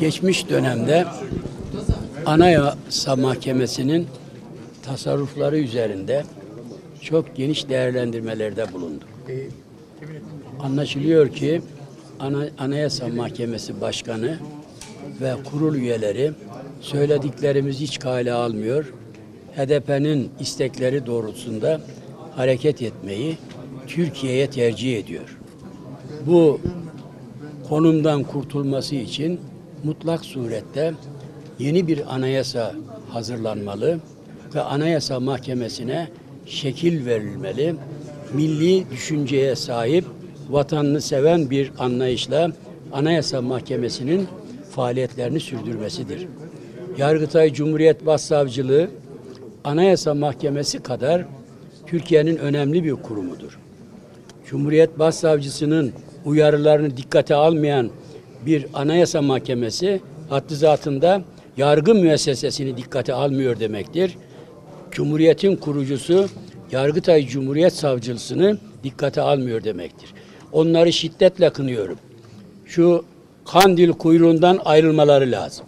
geçmiş dönemde Anayasa Mahkemesi'nin tasarrufları üzerinde çok geniş değerlendirmelerde bulunduk. Anlaşılıyor ki Ana- Anayasa Mahkemesi Başkanı ve kurul üyeleri söylediklerimizi hiç kale almıyor. HDP'nin istekleri doğrultusunda hareket etmeyi Türkiye'ye tercih ediyor. Bu konumdan kurtulması için mutlak surette yeni bir anayasa hazırlanmalı ve anayasa mahkemesine şekil verilmeli. Milli düşünceye sahip, vatanını seven bir anlayışla anayasa mahkemesinin faaliyetlerini sürdürmesidir. Yargıtay Cumhuriyet Başsavcılığı Anayasa Mahkemesi kadar Türkiye'nin önemli bir kurumudur. Cumhuriyet Başsavcısının uyarılarını dikkate almayan bir anayasa mahkemesi haddi yargı müessesesini dikkate almıyor demektir. Cumhuriyetin kurucusu Yargıtay Cumhuriyet Savcılısını dikkate almıyor demektir. Onları şiddetle kınıyorum. Şu kandil kuyruğundan ayrılmaları lazım.